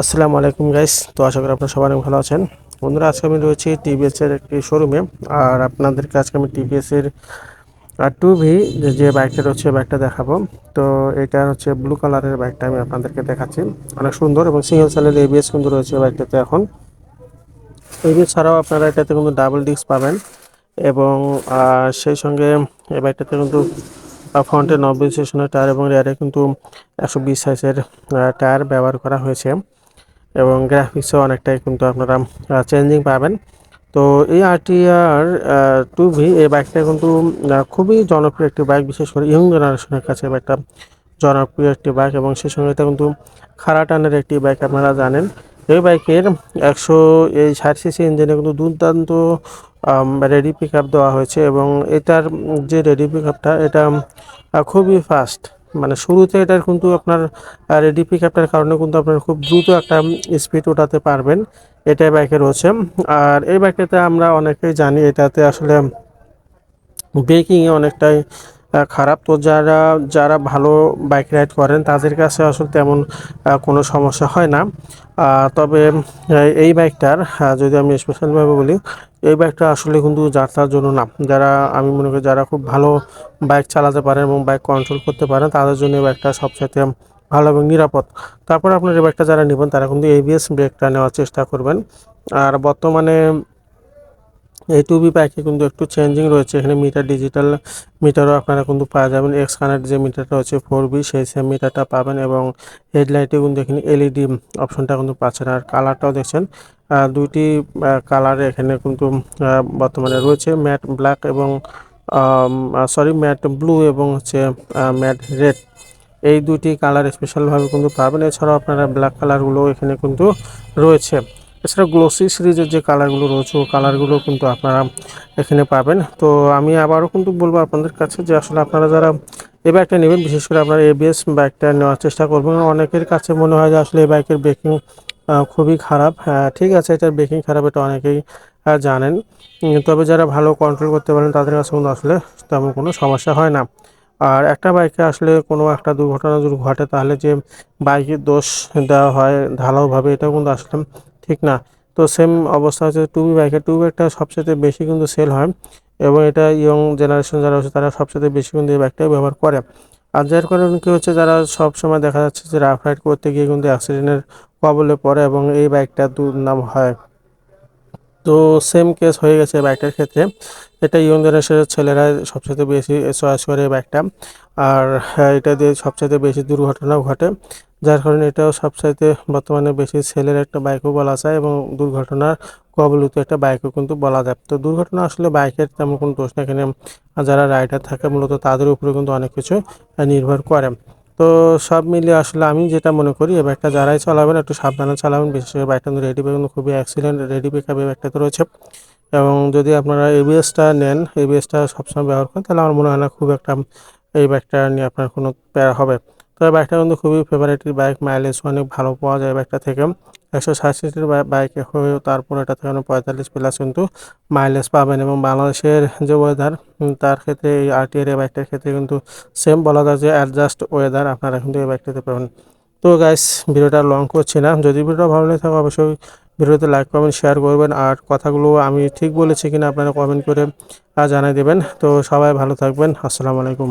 আসসালামু আলাইকুম গাইস তো আশা করি আপনারা সবাই ভালো আছেন। বন্ধুরা, আজকে আমি রয়েছি টিভিএস এর একটি শোরুমে আর আপনাদেরকে আজকে আমি টিভিএস এর টু ভি যে বাইকটা রয়েছে বাইকটা দেখাবো। তো এটা হচ্ছে ব্লু কালারের বাইকটা আমি আপনাদেরকে দেখাচ্ছি। অনেক সুন্দর এবং সিঙ্গেল সেলের এবিএস কিন্তু রয়েছে বাইকটাতে এখন। এবিএস ছাড়াও আপনারা এটাতে কিন্তু ডাবল ডিস্ক পাবেন। এবং সেই সঙ্গে এই বাইকটাতে কিন্তু ফ্রন্টে নব্বই সেশনের টায়ার এবং রেয়ারে কিন্তু একশো বিশ সাইজের টায়ার ব্যবহার করা হয়েছে। এবং গ্রাফিক্সও অনেকটাই কিন্তু আপনারা চেঞ্জিং পাবেন। তো এই আরটিআর টু ভি এই বাইকটা কিন্তু খুবই জনপ্রিয় একটি বাইক বিশেষ করে ইয়ং জেনারেশনের কাছে একটা জনপ্রিয় একটি বাইক এবং সেই সঙ্গে এটা কিন্তু খাড়া টানের একটি বাইক আপনারা জানেন। এই বাইকের একশো, এই ষাট সিসি ইঞ্জিনে কিন্তু দুর্দান্ত রেডি পিক দেওয়া হয়েছে এবং এটার যে রেডি পিক এটা খুবই ফাস্ট মানে শুরুতে এটার কিন্তু আপনার রেডি পিক আপটার কারণে কিন্তু আপনার খুব দ্রুত একটা স্পিড ওঠাতে পারবেন এটাই বাইকে রয়েছে। আর এই বাইকটাতে আমরা অনেকেই জানি এটাতে আসলে ব্রেকিংয়ে অনেকটাই খারাপ। তো যারা যারা ভালো বাইক রাইড করেন, তাদের কাছে আসলে তেমন কোনো সমস্যা হয় না। তবে এই বাইকটার যদি আমি স্পেশালভাবে বলি, এই বাইকটা আসলে কিন্তু যাত্রার জন্য না। যারা, আমি মনে করি যারা খুব ভালো বাইক চালাতে পারেন এবং বাইক কন্ট্রোল করতে পারেন, তাদের জন্য এই বাইকটা সবচাইতে ভালো এবং নিরাপদ। তারপর আপনার এই বাইকটা যারা নেবেন, তারা কিন্তু এবিএস ব্রেকটা নেওয়ার চেষ্টা করবেন। আর বর্তমানে এই টুবি বাইকে কিন্তু একটু চেঞ্জিং রয়েছে। এখানে মিটার ডিজিটাল মিটারও আপনারা কিন্তু পাওয়া যাবেন। এক্স কানেক্ট যে মিটারটা হচ্ছে ফোর বি সেই সেম মিটারটা পাবেন এবং হেডলাইটে কিন্তু এখানে এলইডি অপশনটা কিন্তু পাচ্ছেন। আর কালারটাও দেখছেন দুইটি কালার এখানে কিন্তু বর্তমানে রয়েছে। ম্যাট ব্ল্যাক এবং সরি ম্যাট ব্লু এবং হচ্ছে ম্যাট রেড এই দুটি কালার স্পেশালভাবে কিন্তু পাবেন। এছাড়াও আপনারা ব্ল্যাক কালারগুলো এখানে কিন্তু রয়েছে। এছাড়া গ্লোসি সিরিজের যে কালারগুলো রয়েছে ও কালারগুলো কিন্তু আপনারা এখানে পাবেন। তো আমি আবারও কিন্তু বলব আপনাদের কাছে যে আসলে আপনারা যারা এই বাইকটা নেবেন, বিশেষ করে আপনারা এবিএস বাইকটা নেওয়ার চেষ্টা করবেন। অনেকের কাছে মনে হয় যে আসলে এই বাইকের ব্রেকিং খুবই খারাপ। ঠিক আছে, এটার ব্রেকিং খারাপ, এটা অনেকেই জানেন। তবে যারা ভালো কন্ট্রোল করতে পারেন, তাদের কাছে কিন্তু আসলে তেমন কোনো সমস্যা হয় না। আর একটা বাইকে আসলে কোনো একটা দুর্ঘটনা যদি ঘটে, তাহলে যে বাইকের দোষ দেওয়া হয় ঢালাওভাবে, এটাও কিন্তু আসলে ঠিক না? তো সেম অবস্থা হচ্ছে টু বি বাইকের। টু বাইকটা সবচেয়ে বেশি কিন্তু সেল হয় এবং এটা ইয়ং জেনারেশন যারা হচ্ছে তারা সবচেয়ে বেশি কিন্তু এই বাইকটাই ব্যবহার করে। আর যার কারণে কী হচ্ছে, যারা সব সময় দেখা যাচ্ছে যে রাফ রাইড করতে গিয়ে কিন্তু অ্যাক্সিডেন্টের কবলে পড়ে এবং এই বাইকটা দুর্নাম হয়। তো সেম কেস হয়ে গেছে বাইকটার ক্ষেত্রে। এটা ইয়ং জেনারেশনের ছেলেরা সবচেয়ে বেশি চয়েস করে বাইকটা আর হ্যাঁ, এটা দিয়ে সবচেয়ে বেশি দুর্ঘটনাও ঘটে। যার কারণে এটাও সবচাইতে বর্তমানে বেশি সেলের একটা বাইকও বলা যায় এবং দুর্ঘটনার কবলিত একটা বাইকও কিন্তু বলা যায়। তো দুর্ঘটনা আসলে বাইকের তেমন কোনো দোষ না। এখানে যারা রাইডার থাকে মূলত তাদের উপরে কিন্তু অনেক কিছু নির্ভর করে। তো সব মিলিয়ে আসলে আমি যেটা মনে করি এই বাইকটা যারাই চালাবেন, একটু সাবধানে চালাবেন। বিশেষ করে বাইকটা কিন্তু রেডি কিন্তু খুবই অ্যাক্সিডেন্ট রেডি পিকআপ এই বাইকটাতে রয়েছে। এবং যদি আপনারা এবিএসটা নেন এবিএসটা সবসময় ব্যবহার করেন, তাহলে আমার মনে হয় না খুব একটা এই বাইকটা নিয়ে আপনার কোনো প্যারা হবে। তবে বাইকটা কিন্তু খুবই ফেভারিট বাইক মাইলেজ অনেক ভালো পাওয়া যায় বাইকটা থেকে। একশো ষাট সিসির বাইক হয়েও তারপর এটা থেকে পঁয়তাল্লিশ প্লাস কিন্তু মাইলেজ পাবেন এবং বাংলাদেশের যে ওয়েদার তার ক্ষেত্রে এই আরটিআর এই বাইকটার ক্ষেত্রে কিন্তু সেম বলা যায় যে অ্যাডজাস্ট ওয়েদার আপনারা কিন্তু এই বাইকটাতে পাবেন। তো গাইস ভিডিওটা লং করছি না। যদি ভিডিওটা ভালো লেগে থাকে অবশ্যই ভিডিওতে লাইক কমেন্ট শেয়ার করবেন। আর কথাগুলো আমি ঠিক বলেছি কিনা আপনারা কমেন্ট করে জানিয়ে দেবেন। তো সবাই ভালো থাকবেন। আসসালামু আলাইকুম।